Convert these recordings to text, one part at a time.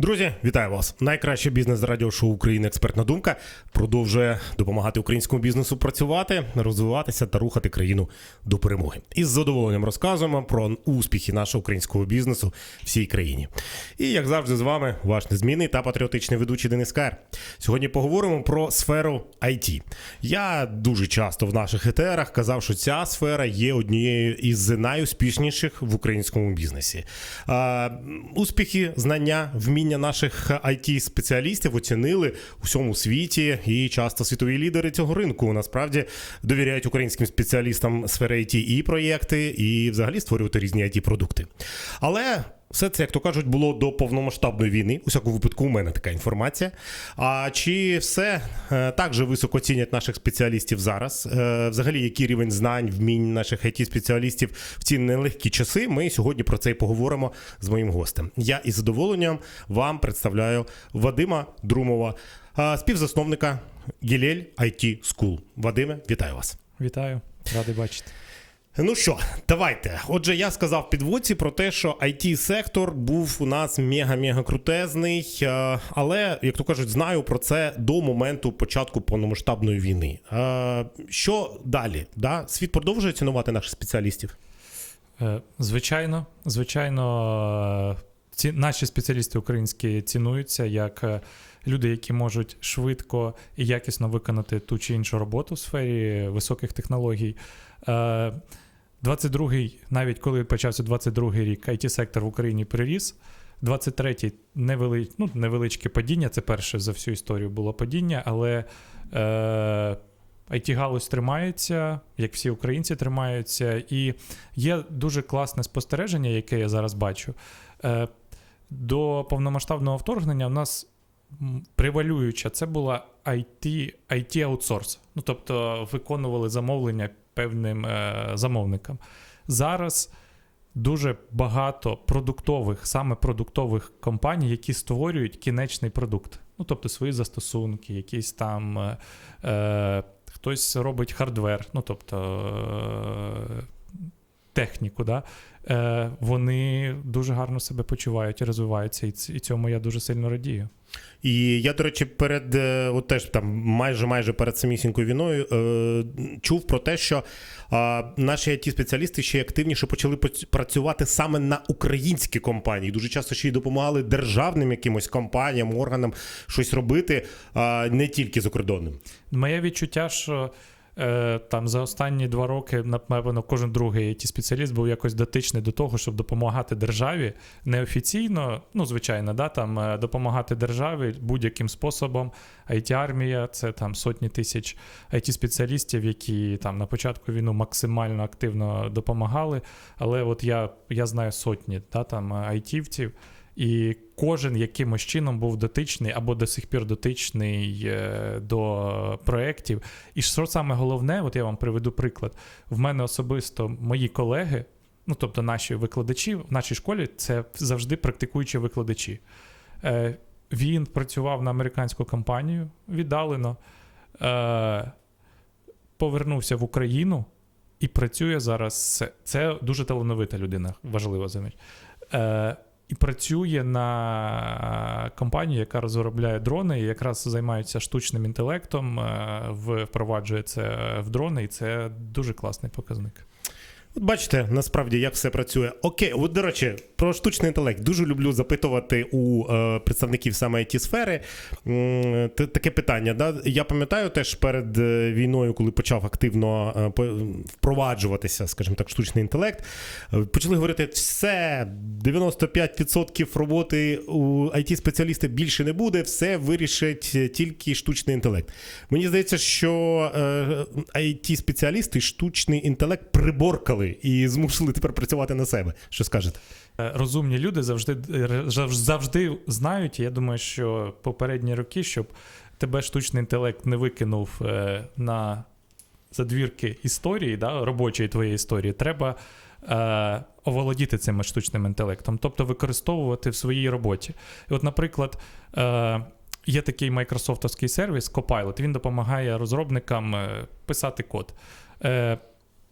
Друзі, вітаю вас! Найкраще бізнес радіошоу України Експертна думка продовжує допомагати українському бізнесу працювати, розвиватися та рухати країну до перемоги. І з задоволенням розказуємо про успіхи нашого українського бізнесу всій країні. І як завжди, з вами ваш незмінний та патріотичний ведучий Денис Кар. Сьогодні поговоримо про сферу IT. Я дуже часто в наших етерах казав, що ця сфера є однією із найуспішніших в українському бізнесі. Успіхи, знання, вміння наших it спеціалістів оцінили у всьому світі, і часто світові лідери цього ринку насправді довіряють українським спеціалістам сфери IT і проєкти, і взагалі створювати різні it продукти. Але все це, як то кажуть, було до повномасштабної війни. У всякому випадку, у мене така інформація. А чи все е, так же високо цінять наших спеціалістів зараз? Е, Взагалі, який рівень знань, вмінь наших it спеціалістів в ці нелегкі часи? Ми сьогодні про це і поговоримо з моїм гостем. Я із задоволенням вам представляю Вадима Друмова, е, співзасновника Гілель IT School. Вадиме, вітаю вас. Вітаю, радий бачити. Ну що, давайте. Отже, я сказав підводці про те, що it сектор був у нас мега-мега крутезний, е, але, як то кажуть, знаю про це до моменту початку повномасштабної війни. Е, Що далі? Да? Світ продовжує цінувати наших спеціалістів? Е, Звичайно, звичайно, ці наші спеціалісти українські цінуються як люди, які можуть швидко і якісно виконати ту чи іншу роботу в сфері високих технологій. Е, 22-й, навіть коли почався 22-й рік, it сектор в Україні приріс. 23-й невели... ну, невеличке падіння. Це перше за всю історію було падіння, але е... it галузь тримається, як всі українці тримаються. І є дуже класне спостереження, яке я зараз бачу. Е... До повномасштабного вторгнення в нас превалююча це була IT, IT аутсорс. Ну, тобто виконували замовлення певним е... замовникам. Зараз дуже багато продуктових, саме продуктових компаній, які створюють кінечний продукт. Ну, тобто свої застосунки, якісь там е, е, хтось робить хардвер, ну тобто е, техніку. Да? Е, вони дуже гарно себе почувають і розвиваються, і цьому я дуже сильно радію. І я, до речі, перед е, от теж там майже майже перед самісінькою війною е, чув про те, що е, наші it спеціалісти ще активніше почали працювати саме на українські компанії. Дуже часто ще й допомагали державним якимось компаніям, органам щось робити, е, не тільки закордонним. Моє відчуття, що там за останні два роки, напевно, кожен другий it спеціаліст був якось дотичний до того, щоб допомагати державі неофіційно, ну, звичайно, да, там, е, допомагати державі будь-яким способом. it армія це там сотні тисяч it спеціалістів, які там на початку війни максимально активно допомагали. Але от я, я знаю сотні да, там, айтівців. І кожен якимось чином був дотичний або до сих пір дотичний е, до проєктів. І що саме головне, от я вам приведу приклад. В мене особисто мої колеги, ну тобто наші викладачі в нашій школі, це завжди практикуючі викладачі. Е, Він працював на американську компанію віддалено, е, повернувся в Україну і працює зараз. Це, дуже талановита людина, важливо заміть. Е, і працює на компанію, яка розробляє дрони, і якраз займається штучним інтелектом, е, впроваджує це в дрони, і це дуже класний показник. От бачите, насправді як все працює. Окей, от до речі, про штучний інтелект дуже люблю запитувати у е, представників саме it сфери т- таке питання. Да? Я пам'ятаю теж перед е, війною, коли почав активно е, впроваджуватися, скажімо так, штучний інтелект, е, почали говорити, все 95% роботи у it спеціаліста більше не буде, все вирішить е, тільки штучний інтелект. Мені здається, що е, it спеціалісти штучний інтелект приборкали і змусили тепер працювати на себе. Що скажете? Е, Розумні люди завжди, е, завжди знають. Я думаю, що попередні роки, щоб тебе штучний інтелект не викинув е, на задвірки історії, да, робочої твоєї історії, треба оволодіти цим штучним інтелектом, тобто використовувати в своїй роботі. І от, наприклад, є такий майкрософтовський сервіс Copilot, він допомагає розробникам писати код.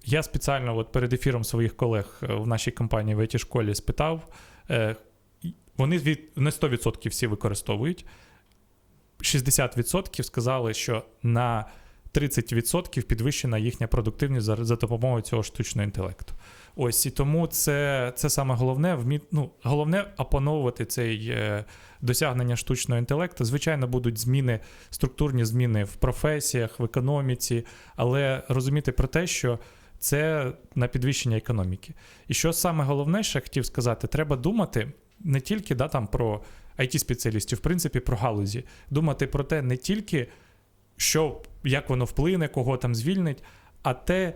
Я спеціально от перед ефіром своїх колег е, в нашій компанії в it школі спитав. е, Вони від не 100% всі використовують. 60% сказали, що на 30% підвищена їхня продуктивність за, за допомогою цього штучного інтелекту. Ось і тому це, це саме головне вмі... ну, головне опановувати цей е, досягнення штучного інтелекту. Звичайно, будуть зміни, структурні зміни в професіях, в економіці, але розуміти про те, що це на підвищення економіки. І що саме головне, що я хотів сказати, треба думати не тільки да, там, про IT-спеціалістів, в принципі, про галузі. Думати про те не тільки, що, як воно вплине, кого там звільнить, а те,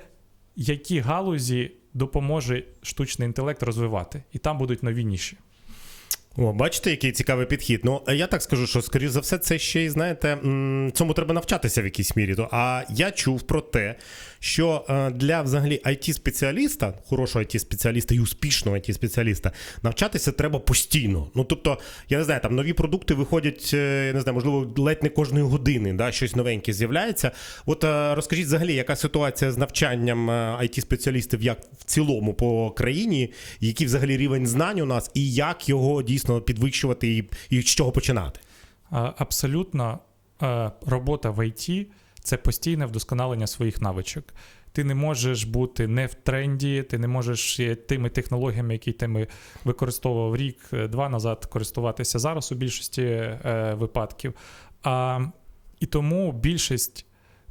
які галузі допоможе штучний інтелект розвивати. І там будуть нові ніші. О, бачите, який цікавий підхід. Ну я так скажу, що скоріш за все, це ще й знаєте, цьому треба навчатися в якійсь мірі. А я чув про те, що е, для взагалі IT-спеціаліста, хорошого IT-спеціаліста і успішного IT-спеціаліста, навчатися треба постійно. Ну тобто, я не знаю, там нові продукти виходять, е, я не знаю, можливо, ледь не кожної години, да, щось новеньке з'являється. От е, розкажіть взагалі, яка ситуація з навчанням е, IT-спеціалістів як в цілому по країні, який взагалі рівень знань у нас, і як його дійсно підвищувати і, і з чого починати? Абсолютно робота в ІТ це постійне вдосконалення своїх навичок. Ти не можеш бути не в тренді, ти не можеш е, тими технологіями, які ти використовував рік-два назад, користуватися зараз у більшості е, випадків. А, і тому більшість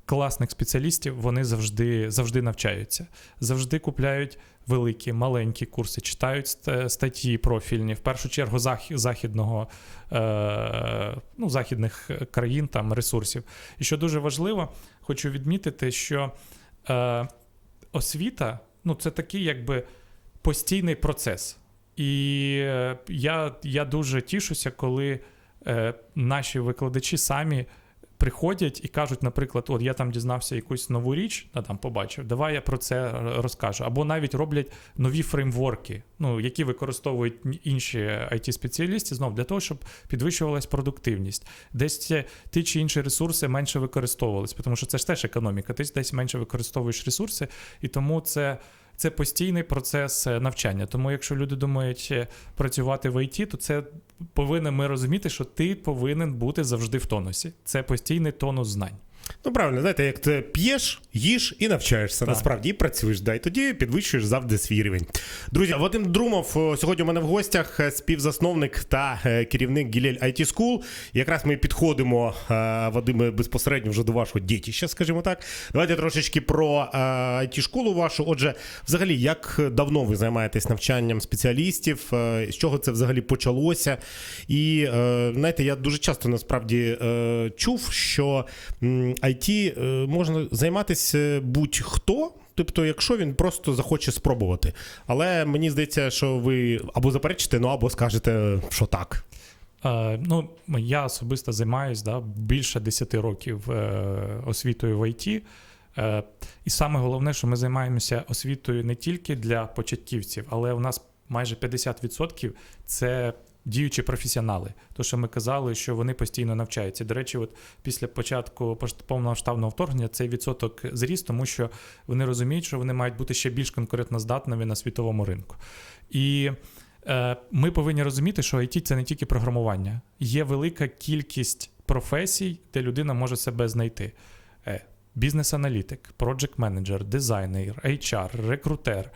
класних спеціалістів вони завжди, завжди навчаються, завжди купляють великі, маленькі курси, читають статті профільні, в першу чергу західного, е, ну, західних країн, там, ресурсів. І що дуже важливо, хочу відмітити, що е, освіта ну, це такий якби постійний процес. І е, я, я дуже тішуся, коли наші викладачі самі приходять і кажуть, наприклад, от я там дізнався якусь нову річ, а там побачив, давай я про це розкажу. Або навіть роблять нові фреймворки, ну, які використовують інші IT-спеціалісти знов для того, щоб підвищувалась продуктивність. Десь ті чи інші ресурси менше використовувались, тому що це ж теж економіка. Ти десь менше використовуєш ресурси, і тому це. Це постійний процес е, навчання. Тому, якщо люди думають е, працювати в ІТ, то це повинен ми розуміти, що ти повинен бути завжди в тонусі. Це постійний тонус знань. Ну, правильно, знаєте, як ти п'єш, їш і навчаєшся. Так. Насправді і працюєш, да, і тоді підвищуєш завжди свій рівень. Друзі, Вадим Друмов сьогодні у мене в гостях е, співзасновник та е, керівник Гілель IT School. Якраз ми підходимо, е, Вадиме, безпосередньо вже до вашого дітища, скажімо так. Давайте трошечки про е, IT школу вашу. Отже, взагалі, як давно ви займаєтесь навчанням спеціалістів? Е, З чого це взагалі почалося? І е, знаєте, я дуже часто насправді е, чув, що IT е, можна займатися будь-хто. Тобто, якщо він просто захоче спробувати. Але мені здається, що ви або заперечите, ну або скажете, що так. Е, ну, я особисто займаюся да, більше 10 років е, освітою в ІТ. Е, і саме головне, що ми займаємося освітою не тільки для початківців, але у нас майже 50% це діючі професіонали. То, що ми казали, що вони постійно навчаються. До речі, от після початку повномасштабного вторгнення цей відсоток зріс, тому що вони розуміють, що вони мають бути ще більш конкурентноздатними на світовому ринку. І е, ми повинні розуміти, що IT – це не тільки програмування. Є велика кількість професій, де людина може себе знайти. Е, Бізнес-аналітик, проджект-менеджер, дизайнер, HR, рекрутер,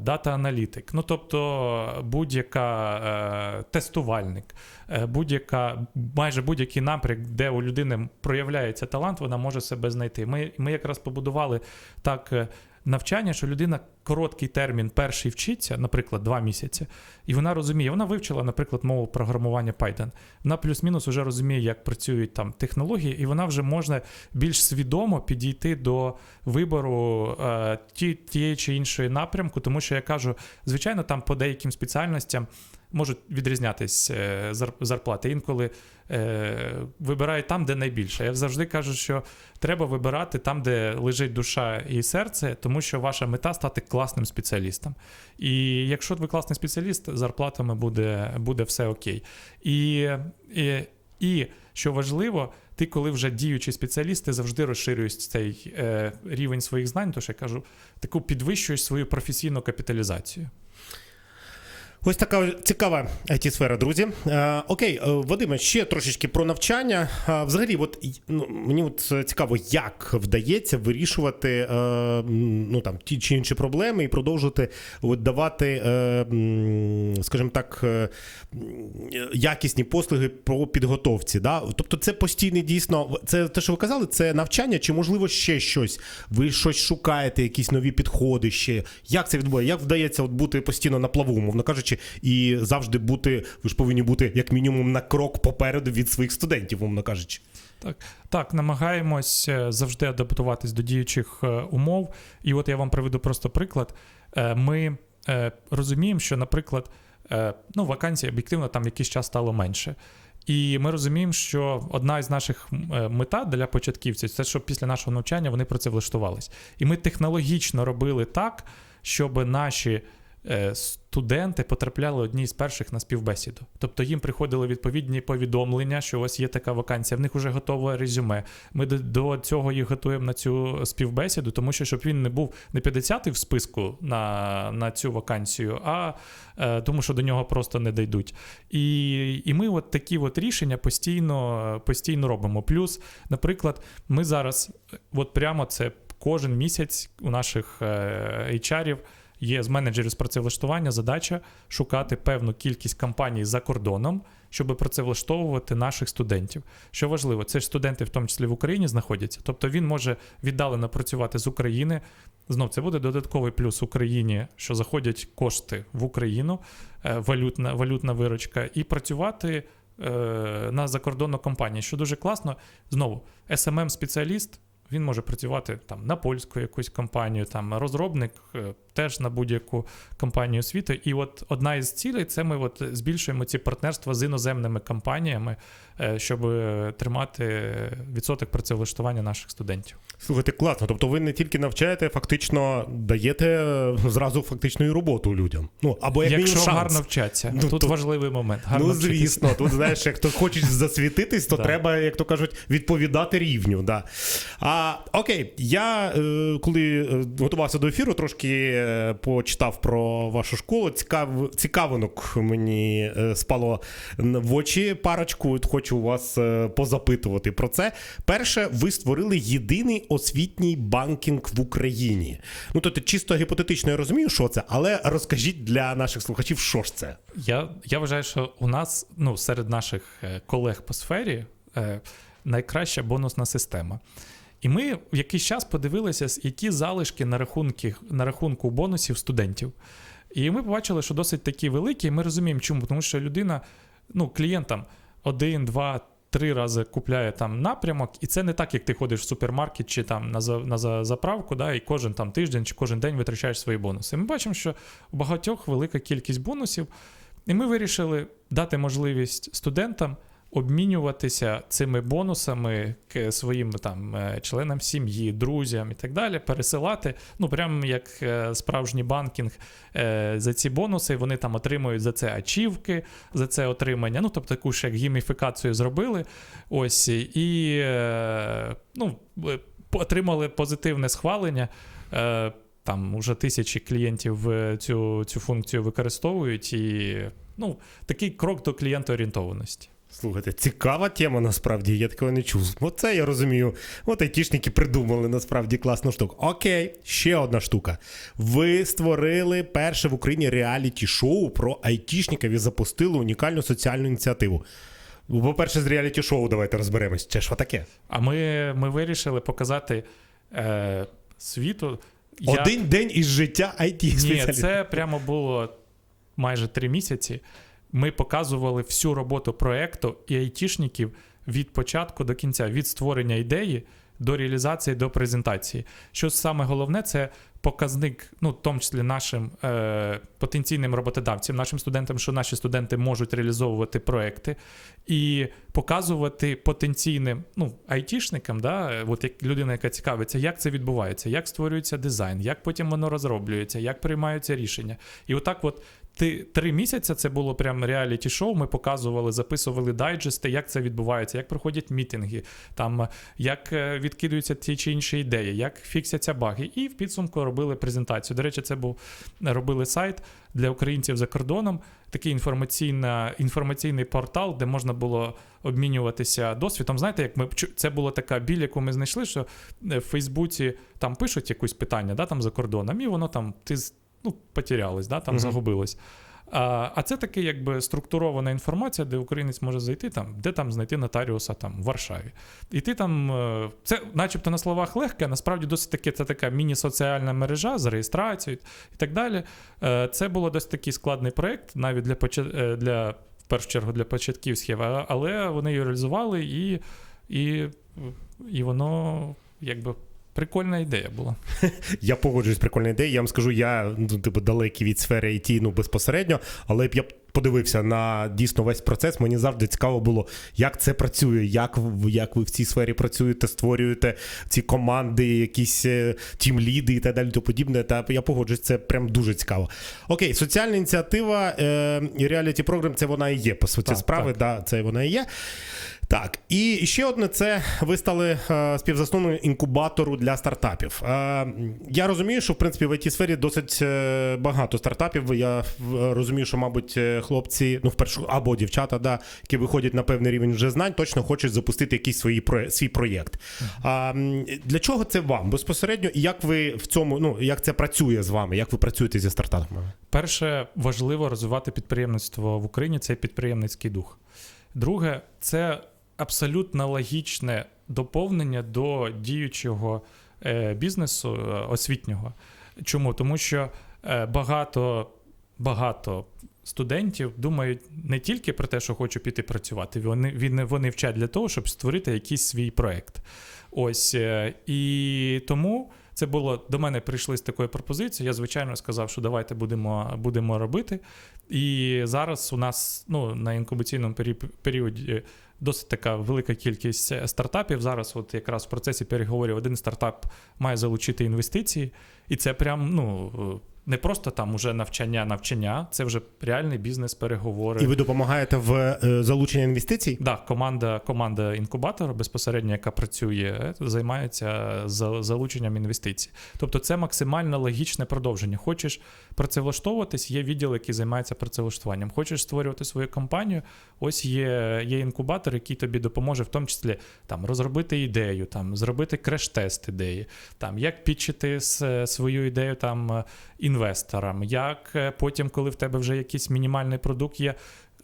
дата-аналітик, ну тобто будь-яка е, тестувальник, е, будь-яка, майже будь-який напрямок, де у людини проявляється талант, вона може себе знайти. Ми, ми якраз побудували так е, навчання, що людина короткий термін перший вчиться, наприклад, два місяці, і вона розуміє, вона вивчила, наприклад, мову програмування Python. Вона плюс-мінус вже розуміє, як працюють там технології, і вона вже може більш свідомо підійти до вибору е, ті, тієї чи іншої напрямку, тому що я кажу, звичайно, там по деяким спеціальностям. Можуть відрізнятись е, зарплати. Інколи е, вибирають там, де найбільше. Я завжди кажу, що треба вибирати там, де лежить душа і серце, тому що ваша мета стати класним спеціалістом. І якщо ви класний спеціаліст, зарплатами буде, буде все окей. І, і, і що важливо, ти, коли вже діючий спеціаліст, ти завжди розширюєш цей е, рівень своїх знань, то що я кажу, таку підвищуєш свою професійну капіталізацію. Ось така цікава it сфера друзі. Е, окей, е, Вадиме, ще трошечки про навчання. Е, взагалі, от ну, мені от е, цікаво, як вдається вирішувати е, ну, там, ті чи інші проблеми і продовжувати от, давати, е, скажімо так, е, якісні послуги по підготовці. Да? Тобто, це постійний дійсно, це те, що ви казали, це навчання, чи можливо ще щось? Ви щось шукаєте, якісь нові підходи ще. Як це відбувається? Як вдається от бути постійно на плаву, мовно кажучи, і завжди бути, ви ж повинні бути як мінімум на крок попереду від своїх студентів, мовно кажучи. Так, так, намагаємось е, завжди адаптуватись до діючих е, умов. І от я вам приведу просто приклад. Е, Ми розуміємо, що, наприклад, ну, вакансій об'єктивно там якийсь час стало менше. І ми розуміємо, що одна із наших е, мета для початківців це щоб після нашого навчання вони про це влаштувались. І ми технологічно робили так, щоб наші е, студенти потрапляли одні з перших на співбесіду. Тобто їм приходили відповідні повідомлення, що ось є така вакансія, в них вже готове резюме. Ми до, цього їх готуємо на цю співбесіду, тому що щоб він не був не 50-й в списку на, на цю вакансію, а е, тому, що до нього просто не дійдуть. І, і ми от такі от рішення постійно, постійно робимо. Плюс, наприклад, ми зараз, от прямо це кожен місяць у наших е, HR-ів є з менеджерів з працевлаштування задача шукати певну кількість компаній за кордоном, щоб працевлаштовувати наших студентів. Що важливо, це ж студенти, в тому числі в Україні, знаходяться. Тобто він може віддалено працювати з України. Знов це буде додатковий плюс Україні, що заходять кошти в Україну, е, валютна, валютна виручка, і працювати е, на закордонну компанію, що дуже класно. Знову, smm спеціаліст він може працювати там на польську якусь компанію, там розробник е, теж на будь-яку компанію світу. І от одна із цілей це ми от збільшуємо ці партнерства з іноземними компаніями, щоб е, тримати відсоток працевлаштування наших студентів. Слухайте, класно. Тобто ви не тільки навчаєте, фактично даєте е, зразу фактично і роботу людям. Ну, або як Якщо шанс. гарно вчаться, Ну, тут то- важливий момент. Гарно ну, вчитися. звісно, тут знаєш, як хто хоче засвітитись, то Да. треба, як то кажуть, відповідати рівню. Да. А, окей, я е, коли е, готувався до ефіру, трошки е, почитав про вашу школу. Цікав, цікавинок мені е, спало в очі парочку. От Хочу вас е, позапитувати про це. Перше, ви створили єдиний освітній банкінг в Україні. Ну, тобто, чисто гіпотетично я розумію, що це, але розкажіть для наших слухачів, що ж це. Я, я вважаю, що у нас ну, серед наших е, колег по сфері е, найкраща бонусна система. І ми в якийсь час подивилися, які залишки на, рахунки, на рахунку бонусів студентів. І ми побачили, що досить такі великі, і ми розуміємо, чому. Тому що людина, ну, клієнтам один, два, три рази купляє там напрямок, і це не так, як ти ходиш в супермаркет чи там на, за- на за- заправку, да, і кожен там тиждень чи кожен день витрачаєш свої бонуси. Ми бачимо, що у багатьох велика кількість бонусів. І ми вирішили дати можливість студентам обмінюватися цими бонусами к своїм там е, членам сім'ї, друзям і так далі, пересилати. Ну, прямо як е, справжній банкінг е, за ці бонуси. Вони там отримують за це ачівки, за це отримання. Ну, тобто таку ж як гіміфікацію зробили. Ось і ну, отримали позитивне схвалення. Там уже тисячі клієнтів цю, цю функцію використовують, і ну, такий крок до клієнтоорієнтованості. Слухайте, цікава тема насправді, я такого не чув. Оце я розумію. От айтішники придумали насправді класну штуку. Окей, ще одна штука. Ви створили перше в Україні реаліті-шоу про айтішників і запустили унікальну соціальну ініціативу. По-перше, з реаліті-шоу давайте розберемось. Це що таке? А ми, ми вирішили показати е, світу. як- Один день із життя it Ні, це прямо було майже три місяці. Ми показували всю роботу проекту і айтішників від початку до кінця, від створення ідеї до реалізації до презентації. Що саме головне, це показник, ну, в тому числі нашим е, потенційним роботодавцям, нашим студентам, що наші студенти можуть реалізовувати проекти, і показувати потенційним ну, айтішникам, да, от як людина, яка цікавиться, як це відбувається, як створюється дизайн, як потім воно розроблюється, як приймаються рішення. І отак, от ти, три місяці це було прям реаліті шоу. Ми показували, записували дайджести, як це відбувається, як проходять мітинги, там як е, відкидуються ті чи інші ідеї, як фіксяться баги. І в підсумку робили презентацію. До речі, це був робили сайт для українців за кордоном. Такий інформаційна, інформаційний портал, де можна було обмінюватися досвідом. Знаєте, як ми це була така біль, яку ми знайшли, що е, в Фейсбуці там пишуть якусь питання, да, там за кордоном, і воно там ти ну, потерялось, да, там загубилось. А, а це таке, якби структурована інформація, де українець може зайти, там, де там знайти нотаріуса там, в Варшаві. І ти там, е, це начебто на словах легке, а насправді досить таки це така міні-соціальна мережа з реєстрацією і так далі. Е, Це було досить такий складний проєкт, навіть для, е, для в першу чергу для початківських, але вони її реалізували, і, і, і воно якби прикольна ідея була. Я погоджуюсь, прикольна ідея. Я вам скажу, я ну, типу, далекий від сфери IT ну, безпосередньо, але я б подивився на дійсно весь процес. Мені завжди цікаво було, як це працює, як, як ви в цій сфері працюєте, створюєте ці команди, якісь е, тімліди і так далі, то подібне. Та я погоджуюсь, це прям дуже цікаво. Окей, соціальна ініціатива е, реаліті програм це вона і є, по суті, Так, справи. так. Да, це вона і є. Так, і ще одне, це ви стали е, співзасновником інкубатору для стартапів. Е, я розумію, що в принципі в it сфері досить е, багато стартапів. Я розумію, що, мабуть, е, хлопці, ну вперше або дівчата, да, які виходять на певний рівень вже знань, точно хочуть запустити якийсь свої проє- свій проєкт. А, для чого це вам безпосередньо? І як ви в цьому, ну як це працює з вами? Як ви працюєте зі стартапами? Перше, важливо розвивати підприємництво в Україні це підприємницький дух. Друге, це абсолютно логічне доповнення до діючого е, бізнесу е, освітнього. Чому? Тому що е, багато, багато студентів думають не тільки про те, що хочу піти працювати, вони, вони, вчать для того, щоб створити якийсь свій проект. Ось і тому це було до мене прийшли з такою пропозицією. Я звичайно сказав, що давайте будемо, будемо робити. І зараз у нас ну, на інкубаційному періоді досить така велика кількість е, стартапів. Зараз, от якраз в процесі переговорів, один стартап має залучити інвестиції, і це прям ну. Не просто там уже навчання, навчання, це вже реальний бізнес, переговори. І ви допомагаєте в е, залученні інвестицій? Да, команда, команда інкубатора безпосередньо, яка працює, займається за- залученням інвестицій. Тобто це максимально логічне продовження. Хочеш працевлаштовуватись, є відділ, який займається працевлаштуванням. Хочеш створювати свою компанію, ось є, є інкубатор, який тобі допоможе, в тому числі там розробити ідею, там зробити креш-тест ідеї, там як підчити свою ідею там е, інвесторам, як е, потім, коли в тебе вже якийсь мінімальний продукт є.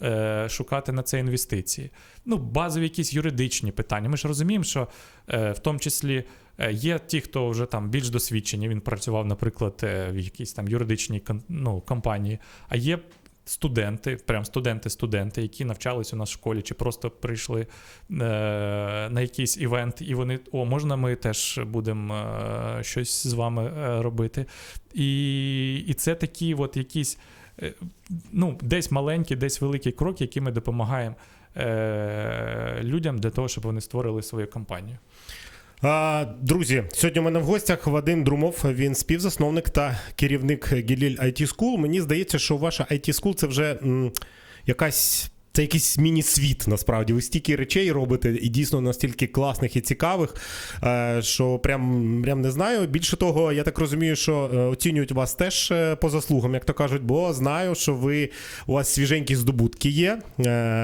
е, Шукати на це інвестиції. Ну, базові якісь юридичні питання. Ми ж розуміємо, що е, в тому числі є ті, хто вже там більш досвідчені. Він працював, наприклад, в якійсь там юридичній ну, компанії, а є студенти, прям студенти-студенти, які навчались у нас в школі, чи просто прийшли е, на якийсь івент, і вони, о, можна ми теж будемо е, щось з вами е, робити. І, і це такі от якісь. е, Ну, десь маленькі, десь великі кроки, які ми допомагаємо е, людям для того, щоб вони створили свою компанію. Друзі, сьогодні у мене в гостях Вадим Друмов. Він співзасновник та керівник Гіліль IT School. Мені здається, що ваша IT School це вже якась. Це якийсь міні-світ, насправді. Ви стільки речей робите, і дійсно настільки класних і цікавих, е, що прям, прям не знаю. Більше того, я так розумію, що е, оцінюють вас теж е, по заслугам, як то кажуть, бо знаю, що ви у вас свіженькі здобутки є.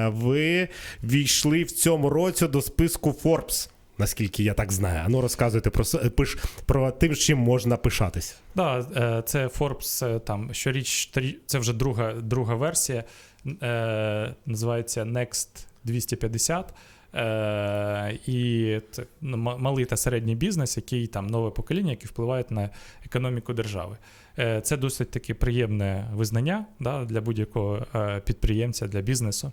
Ви війшли в цьому році до списку Forbes. Наскільки я так знаю. Ану, розказуйте про, пиш, про тим, чим можна пишатись. Да, е, це Forbes е, там щоріч, це вже друга, друга версія. Е, називається Next 250. Е, і малий та середній бізнес, який там нове покоління, які впливають на економіку держави. Е, це досить таки приємне визнання да, для будь-якого е, підприємця, для бізнесу.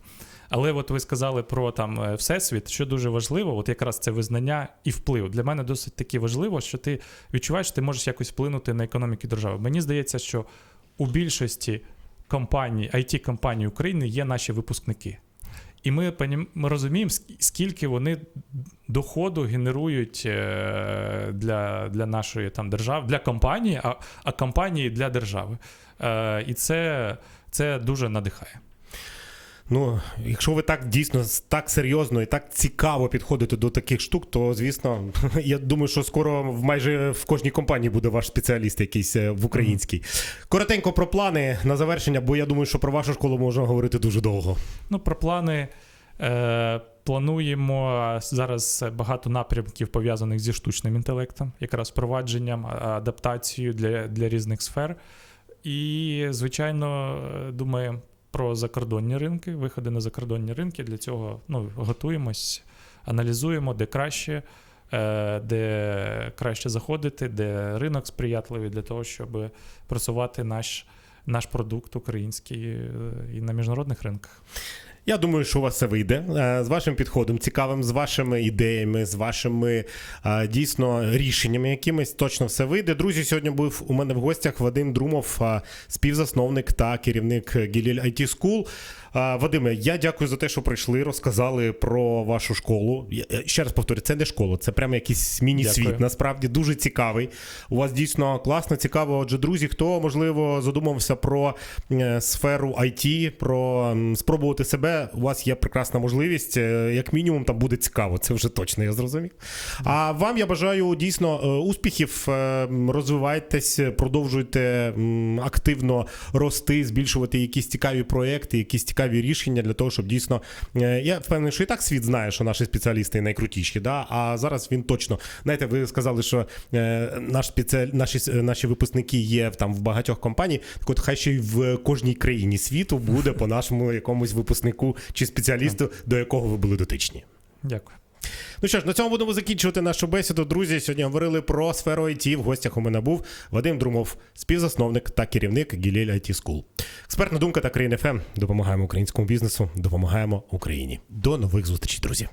Але от ви сказали про там всесвіт, що дуже важливо, от якраз це визнання і вплив. Для мене досить таки важливо, що ти відчуваєш, що ти можеш якось вплинути на економіку держави. Мені здається, що у більшості компаній, it компаній України є наші випускники. І ми, ми розуміємо, ск- скільки вони доходу генерують е, для, для нашої там держави, для компанії, а, а компанії для держави. Е, І це, це дуже надихає. Ну, якщо ви так дійсно так серйозно і так цікаво підходите до таких штук, то звісно, я думаю, що скоро в майже в кожній компанії буде ваш спеціаліст якийсь е, в українській. Коротенько про плани на завершення, бо я думаю, що про вашу школу можна говорити дуже довго. Ну, про плани. Е, плануємо зараз багато напрямків пов'язаних зі штучним інтелектом, якраз впровадженням, адаптацією для, для різних сфер. І, звичайно, е, думаємо про закордонні ринки, виходи на закордонні ринки. Для цього ну, готуємось, аналізуємо, де краще, е, де краще заходити, де ринок сприятливий для того, щоб просувати наш, наш продукт український е, і на міжнародних ринках. Я думаю, що у вас все вийде Е, з вашим підходом, цікавим, з вашими ідеями, з вашими е, дійсно рішеннями якимись. Точно все вийде. Друзі, сьогодні був у мене в гостях Вадим Друмов, е, співзасновник та керівник Гіліль IT School. Вадиме, я дякую за те, що прийшли, розказали про вашу школу. Я- Ще раз повторю, це не школа, це прямо якийсь міні-світ. Дякую. Насправді дуже цікавий. У вас дійсно класно, цікаво. Отже, друзі, хто можливо задумався про е, сферу IT, про спробувати себе, у вас є прекрасна можливість. Е, Як мінімум, там буде цікаво. Це вже точно я зрозумів. А вам я бажаю дійсно е, успіхів. Розвивайтесь, продовжуйте активно рости, збільшувати якісь цікаві проекти, якісь цікаві рішення для того, щоб дійсно е, я впевнений, що і так світ знає, що наші спеціалісти найкрутіші. Да? А зараз він точно знаєте, ви сказали, що е, наш спеціаль... наші, наші випускники є там в багатьох компаній. Так от хай ще й в кожній країні світу буде по нашому якомусь випускнику чи спеціалісту, до якого ви були дотичні. Дякую. Ну що ж, на цьому будемо закінчувати нашу бесіду. Друзі, сьогодні говорили про сферу IT. В гостях у мене був Вадим Друмов, співзасновник та керівник Гіліль IT School. Експертна думка та країн ФМ. Допомагаємо українському бізнесу, допомагаємо Україні. До нових зустрічей, друзі.